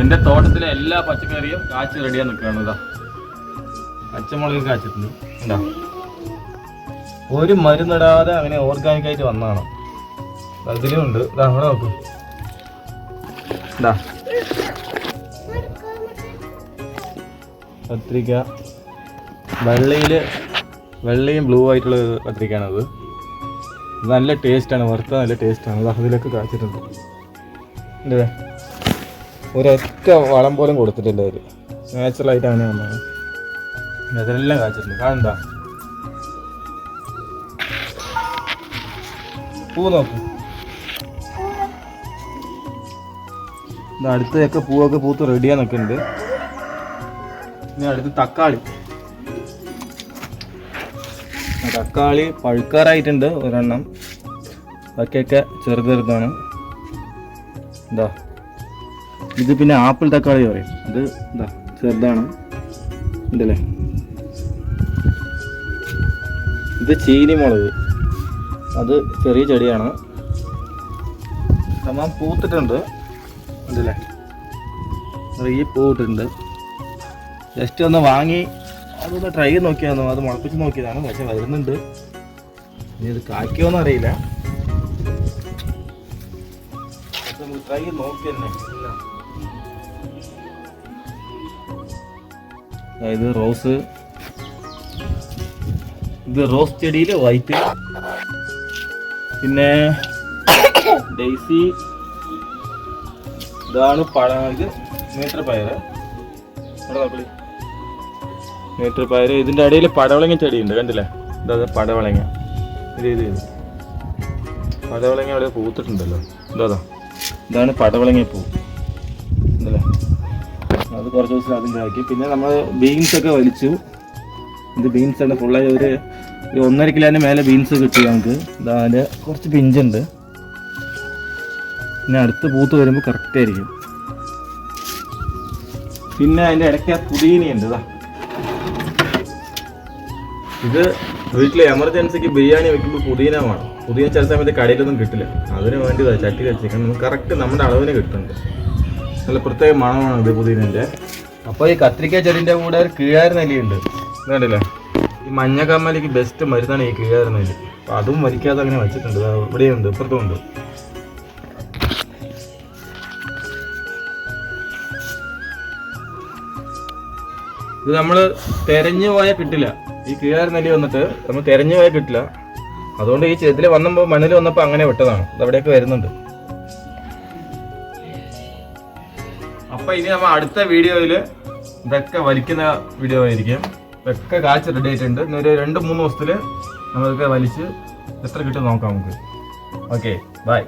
എന്റെ തോട്ടത്തിലെ എല്ലാ പച്ചക്കറിയും കാച്ച് റെഡിയാ നിൽക്കുകയാണ് ഇതാ. പച്ചമുളക് കാച്ചിട്ടുണ്ട്. ഒരു മരുന്നിടാതെ അങ്ങനെ ഓർഗാനിക് ആയിട്ട് വന്നതാണ്. അതിലും ഉണ്ട്. അവിടെ നോക്കൂ. ഇതാ. കത്രിക്ക വെള്ളയിൽ വെള്ളയും ബ്ലൂ ആയിട്ടുള്ള കത്രിക്കയാണത് നല്ല ടേസ്റ്റാണ് വറുത്ത നല്ല ടേസ്റ്റാണ് അതിലൊക്കെ കാച്ചിട്ടുണ്ട്. അല്ലേ ഒരൊറ്റ വളം പോലും കൊടുത്തിട്ടില്ല അവർ നാച്ചുറലായിട്ട് അങ്ങനെ വന്നത് അതെല്ലാം കാച്ചിട്ടുണ്ട്. കാണണ്ട പൂ നോക്ക്. അടുത്തൊക്കെ പൂവൊക്കെ പൂത്ത് റെഡിയാ നിൽക്കുന്നുണ്ട്. ഇനി അടുത്ത് തക്കാളി. തക്കാളി പഴുക്കാറായിട്ടുണ്ട് ഒരെണ്ണം. ബാക്കിയൊക്കെ ചെറുതെറുതാണ് എന്താ ഇത് പിന്നെ ആപ്പിൾ തക്കാളി പറയും. ഇത് എന്താ ചെറുതാണ്. ഉണ്ടല്ലേ ഇത് ചീനി മുളക്. അത് ചെറിയ ചെടിയാണ്. നമ്മൾ പൂത്തിട്ടുണ്ട്. ഉണ്ടല്ലേ ഈ പൂവിട്ടുണ്ട് ജസ്റ്റ് ഒന്ന് വാങ്ങി അതൊന്ന് ട്രൈ ചെയ്ത് നോക്കിയായിരുന്നു. അത് മുളപ്പിച്ച് നോക്കിയതാണ്. പക്ഷെ വരുന്നുണ്ട്. ഇനി ഇത് കായ്ക്കുമോന്ന് അറിയില്ല. ട്രൈ ചെയ്ത് നോക്കി തന്നെ അതായത് റോസ്. ഇത് റോസ് ചെടിയിൽ വൈറ്റ്. പിന്നെ ഡെയ്സി. ഇതാണ് പഴ മീറ്റർ പയറ് മീറ്റർ പയറ് ഇതിന്റെ ഇടയിൽ പടവളങ്ങ ചെടിയുണ്ട് കണ്ടില്ലേ? ഇതാ പടവളങ്ങ. പടവളങ്ങ അവിടെ പൂത്തിട്ടുണ്ടല്ലോ. ഇതാ. ഇതാണ് പടവളങ്ങ പൂ. അത് കുറച്ച് ദിവസം അതിന്റെ ആക്കി പിന്നെ നമ്മൾ ബീൻസ് ഒക്കെ വലിച്ചു. ഇത് ബീൻസ് ആണ്. ഫുള്ളായി ഒരു ഒന്നര കിലോന് മേലെ ബീൻസ് കിട്ടി നമുക്ക്. അതിന്റെ കുറച്ച് പിഞ്ചുണ്ട് പിന്നെ അടുത്ത് പൂത്ത് വരുമ്പോൾ കറക്റ്റ് ആയിരിക്കും. പിന്നെ അതിന്റെ ഇടയ്ക്ക് പുതിയനയുണ്ട് ഇതാ. ഇത് വീട്ടിൽ എമർജൻസിക്ക് ബിരിയാണി വെക്കുമ്പോൾ പുതിന വേണം. പുതിയ ചില സമയത്ത് കടയിലൊന്നും കിട്ടില്ല. അതിന് വേണ്ടി ചട്ടി വെച്ചേക്കാൻ നമുക്ക് കറക്റ്റ് നമ്മുടെ അളവിന് കിട്ടുന്നുണ്ട്. നല്ല പ്രത്യേക മണമാണ് ഇത് പുതിയതിന്റെ. അപ്പോൾ ഈ കത്രിക്ക ചെടിന്റെ കൂടെ ഒരു കീഴാരനെല്ലിയുണ്ട് കണ്ടില്ലേ? ഈ മഞ്ഞ കമ്മലിക്ക് ബെസ്റ്റ് മരുന്നാണ് ഈ കീഴാരനെല്ലി അപ്പോൾ അതും മരിക്കാതെ അങ്ങനെ വെച്ചിട്ടുണ്ട്. ഇവിടെയുണ്ട് ഇപ്പുറത്തും ഉണ്ട് ഇത് നമ്മൾ തെരഞ്ഞു പോയാൽ കിട്ടില്ല. ഈ കീഴാർ നെല്ലി വന്നിട്ട് നമ്മൾ തെരഞ്ഞു പോയാൽ കിട്ടില്ല. അതുകൊണ്ട് ഈ ചെതിൽ വന്നപ്പോൾ മണ്ണിൽ വന്നപ്പോൾ അങ്ങനെ വിട്ടതാണ്. ഇത് അവിടെയൊക്കെ വരുന്നുണ്ട്. അപ്പൊ ഇനി നമ്മൾ അടുത്ത വീഡിയോയിൽ ഇതൊക്കെ വലിക്കുന്ന വീഡിയോ ആയിരിക്കും. വെക്ക കാച്ച് റെഡി ആയിട്ടുണ്ട്. ഇനി ഒരു രണ്ട് മൂന്ന് ദിവസത്തിൽ നമ്മൾക്ക് വലിച്ച് എത്ര കിട്ടും നോക്കാം നമുക്ക്. Okay bye